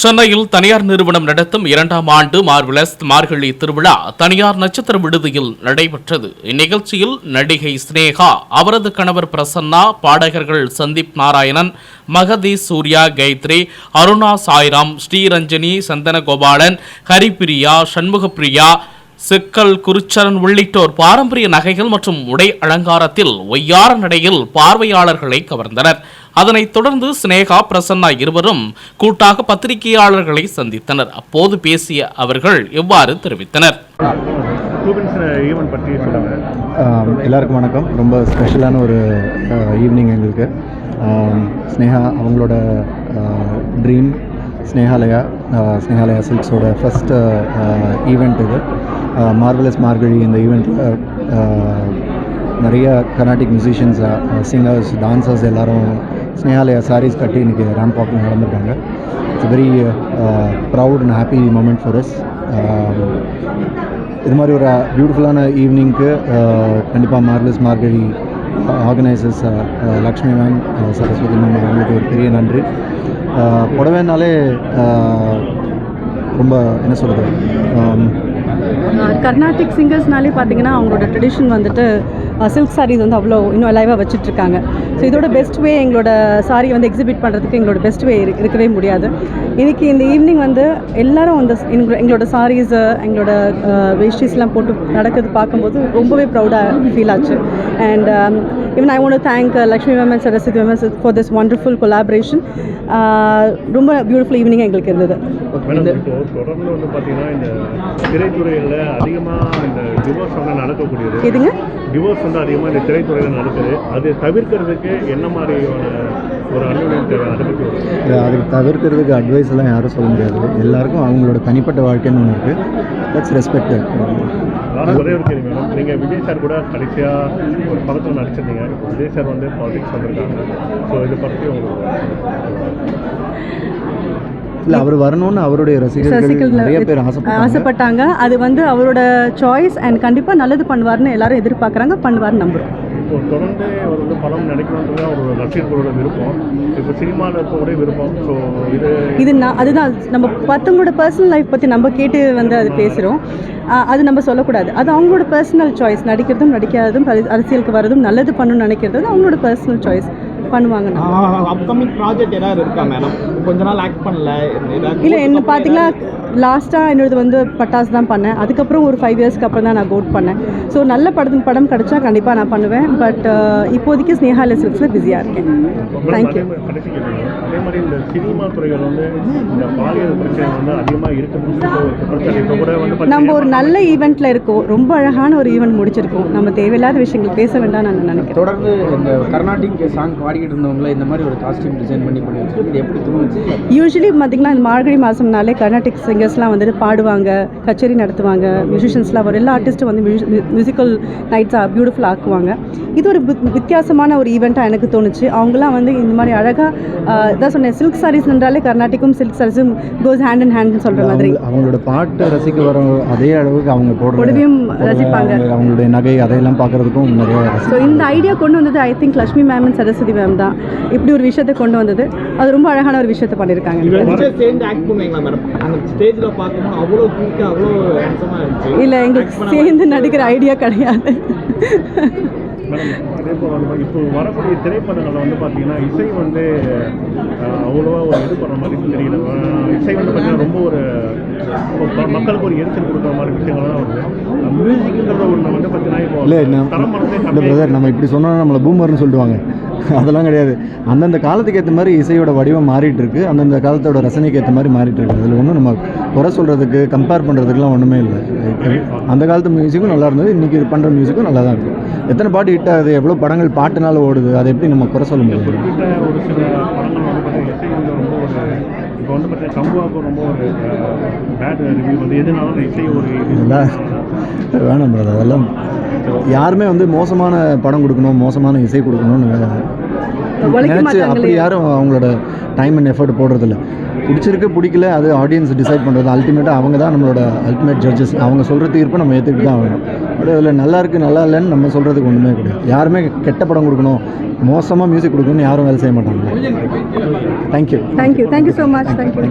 சென்னையில் தனியார் நிறுவனம் நடத்தும் இரண்டாம் ஆண்டு மார்வலஸ் மார்கழி திருவிழா தனியார் நட்சத்திர விடுதியில் நடைபெற்றது. இந்நிகழ்ச்சியில் நடிகை ஸ்னேகா அவரது கணவர் பிரசன்னா பாடகர்கள் சந்தீப் நாராயணன் மகதி சூர்யா கைத்ரி அருணா சாய்ராம் ஸ்ரீரஞ்சனி சந்தனகோபாலன் ஹரிப்பிரியா சண்முகப்பிரியா சிக்கல் குருச்சரன் உள்ளிட்டோர் பாரம்பரிய நகைகள் மற்றும் உடை அலங்காரத்தில் ஒய்யார நடையில் பார்வையாளர்களை கவர்ந்தனர். அதனைத் தொடர்ந்து சினேகா பிரசன்னா இருவரும் கூட்டாக பத்திரிகையாளர்களை சந்தித்தனர். அப்போது பேசிய அவர்கள் இவ்வாறு தெரிவித்தனர்? ஆம், எல்லாருக்கும் வணக்கம். ரொம்ப ஸ்பெஷலான ஒரு ஈவினிங் எங்களுக்கு. ஸ்னேகா அவங்களோட ட்ரீம் ஸ்னேகாலயா ஸ்னேகாலயா சில்க்ஸோட ஃபஸ்ட் ஈவெண்ட் இது. மார்வலஸ் மார்கழி இந்த ஈவெண்ட்டில் நிறைய கர்நாடிக் மியூசிஷியன்ஸ் சிங்கர்ஸ் டான்சர்ஸ் எல்லோரும் ஸ்னேகாலயா சாரீஸ் கட்டி இன்றைக்கி ரேம்ப் வாக்கில் நடந்திருக்காங்க it's very proud and happy moment for us இது மாதிரி ஒரு பியூட்டிஃபுல்லான ஈவினிங்க்கு கண்டிப்பாக marvellous Margazhi organisers Lakshmi ma'am Saraswathi ma'am அவங்களுக்கு ஒரு பெரிய நன்றி. Uh, புடவைனாலே uh, ரொம்ப என்ன சொல்கிறது um, கர்நாடிக் சிங்கர்ஸ்னாலே பார்த்தீங்கன்னா அவங்களோட ட்ரெடிஷன் வந்துட்டு சில்க் சாரீஸ் வந்து அவ்வளோ இன்னும் அலைவாக வச்சுட்ருக்காங்க. ஸோ இதோட பெஸ்ட் வே எங்களோட சாரி வந்து எக்ஸிபிட் பண்ணுறதுக்கு எங்களோட பெஸ்ட் வே இருக்கவே முடியாது. இன்றைக்கி இந்த ஈவினிங் வந்து எல்லாரும் அந்த எங்களோட எங்களோட சாரீஸு எங்களோட வேஷ்டிஸ்லாம் போட்டு நடக்கிறது பார்க்கும்போது ரொம்பவே ப்ரௌடாக ஃபீல் ஆச்சு. And even I want thank Lakshmi women's and Saraswathi ma'am for this wonderful collaboration ரொம்ப பியூட்டிஃபுல் ஈவினிங் எங்களுக்கு இருந்தது. மேடம் இப்போ தொடர்ந்து வந்து பார்த்தீங்கன்னா இந்த திரைத்துறையில் அதிகமாக இந்த டிவோர்ஸ் வந்து நடக்கக்கூடியது. எதுங்க? டிவோர்ஸ் வந்து அதிகமாக இந்த திரைத்துறையில் நடக்குது. அது தவிர்க்கிறதுக்கு என்ன மாதிரியான ஒரு அனுமதி தேவை? அதை பற்றி அதுக்கு தவிர்க்கிறதுக்கு அட்வைஸ் எல்லாம் யாரும் சொல்ல முடியாது. எல்லாருக்கும் அவங்களோட தனிப்பட்ட வாழ்க்கைன்னு ஒன்று இருக்குது தட்ஸ் ரெஸ்பெக்ட் ஒரே ஒரு கேள்வி மேடம். நீங்கள் விஜய் சார் கூட கடைசியாக ஒரு படத்தில் நடிச்சிருந்தீங்க. இப்போ விஜய் சார் வந்து பாலிடிக்ஸ் வந்திருக்காங்க. ஸோ இதை பற்றி உங்களுக்கு இல்லை அவர் வரணும்னு அவருடைய ரசிகர்கள் நிறைய பேர் ஆசைப்பட்டாங்க. அது வந்து அவரோட சாய்ஸ் அண்ட் கண்டிப்பாக நல்லது பண்ணுவார்னு எல்லாரும் எதிர்பார்க்குறாங்க பண்ணுவார்னு நம்புறோம். இப்போ தொடர்ந்து அவர் வந்து படம் நடிக்கணுன்றது அவரோட ரசிகர்களோட விருப்பம். இப்போ சினிமாவில் இருக்கக்கூடிய விருப்பம். ஸோ இது இது நான் அதுதான். நம்ம மற்றவங்களோட பர்சனல் லைஃப் பற்றி நம்ம கேட்டு வந்து அது பேசுகிறோம் அது நம்ம சொல்லக்கூடாது. அது அவங்களோட பர்சனல் சாய்ஸ் நடிக்கிறதும் நடிக்காததும் அரசி- அரசியலுக்கு வரதும் நல்லது பண்ணணும்னு நினைக்கிறது அவங்களோட பர்சனல் சாய்ஸ் பண்ணுவாங்க. அப்கமிங் ப்ராஜெக்ட் ஏதாவது இருக்கா மேடம் கொஞ்ச நாள் ஆக்ட் பண்ணல இல்லை என்ன பார்த்தீங்கன்னா லாஸ்ட்டாக என்னோடது வந்து பட்டாஸ் தான் பண்ணேன். அதுக்கப்புறம் ஒரு ஃபைவ் இயர்ஸ்க்கு அப்புறம் தான் நான் கோட் பண்ணேன். ஸோ நல்ல படம் படம் கிடச்சா கண்டிப்பாக நான் பண்ணுவேன். பட் இப்போதைக்கு ஸ்னேஹா சில்க்ஸில் பிஸியாக இருக்கேன். தேங்க்யூ அதே மாதிரி இந்த சினிமா துறைகள் வந்து இந்த பாலியல் பிரச்சனை வந்து அதிகமாக ஒரு வந்து நம்ம ஒரு நல்ல ஈவெண்ட்டில் இருக்கோம். ரொம்ப அழகான ஒரு ஈவெண்ட் முடிச்சிருக்கோம். நம்ம தேவையில்லாத விஷயங்கள் பேச வேண்டாம் நான் நினைக்கிறேன். தொடர்ந்து இந்த கர்நாடிக் சாங் பாடிக்கிட்டு இருந்தவங்கள இந்த மாதிரி ஒரு காஸ்டியூம் டிசைன் பண்ணி பண்ணி வச்சு இது எப்படி தோணுச்சு? யூஸ்வலி பார்த்திங்கன்னா இந்த மார்கழி மாதம்னாலே கர்நாடிக் சிங்கர்ஸ்லாம் வந்துட்டு பாடுவாங்க கச்சேரி நடத்துவாங்க மியூசிஷியன்ஸ்லாம் வரும். எல்லா ஆர்டிஸ்ட்டும் வந்து மியூசிக்கல் நைட்ஸாக பியூட்டிஃபுல் ஆக்குவாங்க. இது ஒரு வித்- வித்தியாசமான ஒரு ஈவெண்ட்டாக எனக்கு தோணுச்சு. அவங்களாம் வந்து இந்த மாதிரி அழகாக இதான் சொன்னேன் சில்க் சாரீஸ்ன்றாலே கர்நாடிக்கும் சில்க் சாரீஸும் கோஸ் ஹேண்ட் அண்ட் ஹேண்ட்னு சொல்கிற மாதிரி. அவங்க- அவங்களோட பாட்டு ரசிக்க வர அதே அளவுக்கு அவங்க போடுற புடவையும் புடவை, ரசிப்பாங்க. அவங்க- அவங்களுடைய நகை அதையெல்லாம் பார்க்கறதுக்கும் நிறைய ஸோ இந்த ஐடியா கொண்டு வந்தது I think Lakshmi ma'am and Saraswathi ma'am தான். இப்படி ஒரு விஷயத்தை கொண்டு வந்தது. அது ரொம்ப அழகான ஒரு விஷயத்தை பண்ணியிருக்காங்க. இல்லை எங்களுக்கு சேர்ந்து நடிக்கிற ஐடியா கிடையாது. மேடம் அதே போல் வந்து இப்போ வரக்கூடிய திரைப்படங்களில் வந்து பார்த்தீங்கன்னா இசை வந்து அவ்வளோவா ஒரு இது பண்ணுற மாதிரி தெரியல. இசை வந்து பார்த்தீங்கன்னா ரொம்ப ஒரு மக்களுக்கு ஒரு எரிச்சல் கொடுக்குற மாதிரி விஷயங்கள் தான் வருது மியூசிக்ன்ற ஒன்று வந்து பார்த்தீங்கன்னா இப்போ இல்லை நம்ம தரம் நம்ம இப்படி சொன்னோம்னா நம்மளை பூமர்னு சொல்லிடுவாங்க. அதெல்லாம் கிடையாது. அந்தந்த காலத்துக்கு ஏற்ற மாதிரி இசையோட வடிவம் மாறிட்டு இருக்கு அந்தந்த காலத்தோட ரசனைக்கு ஏற்ற மாதிரி மாறிட்டு இருக்கு அதில் ஒன்றும் நம்ம குறை சொல்கிறதுக்கு கம்பேர் பண்ணுறதுக்குலாம் ஒன்றுமே இல்லை. அந்த காலத்து மியூசிக்கும் நல்லா இருந்தது. இன்றைக்கி பண்ணுற மியூசிக்கும் நல்லா தான் இருக்கும் எத்தனை பாட்டு ஹிட் ஆகுது? எவ்வளோ படங்கள் பாட்டுனால ஓடுது? அதை எப்படி நம்ம குறை சொல்ல முடியும்? இப்போ வந்து பார்த்தீங்கன்னா ரொம்ப ஒரு பேட் ரிவ்யூ வந்து எதுனாலும் இசை ஒரு இது. வேணாம் பிரதர் அதெல்லாம் யாருமே வந்து மோசமான படம் கொடுக்கணும் மோசமான இசை கொடுக்கணும்னு நினச்சி. அப்படி யாரும் அவங்களோட டைம் அண்ட் எஃபர்ட் போடுறதில்ல. பிடிச்சிருக்கு பிடிக்கல அது ஆடியன்ஸ் டிசைட் பண்ணுறது அல்டிமேட்டாக அவங்க தான் நம்மளோட அல்டிமேட் ஜட்ஜஸ் அவங்க சொல்கிற தீர்ப்பை நம்ம ஏற்றுக்கிட்டு தான் ஆகணும். அப்படி அதில் நல்லா இருக்குது நல்லா இல்லைன்னு நம்ம சொல்கிறதுக்கு ஒன்றுமே கிடையாது. யாருமே கெட்ட படம் கொடுக்கணும் மோசமாக மியூசிக் கொடுக்கணும்னு யாரும் வேலை செய்ய மாட்டாங்க. Thank you thank you thank you so much thank you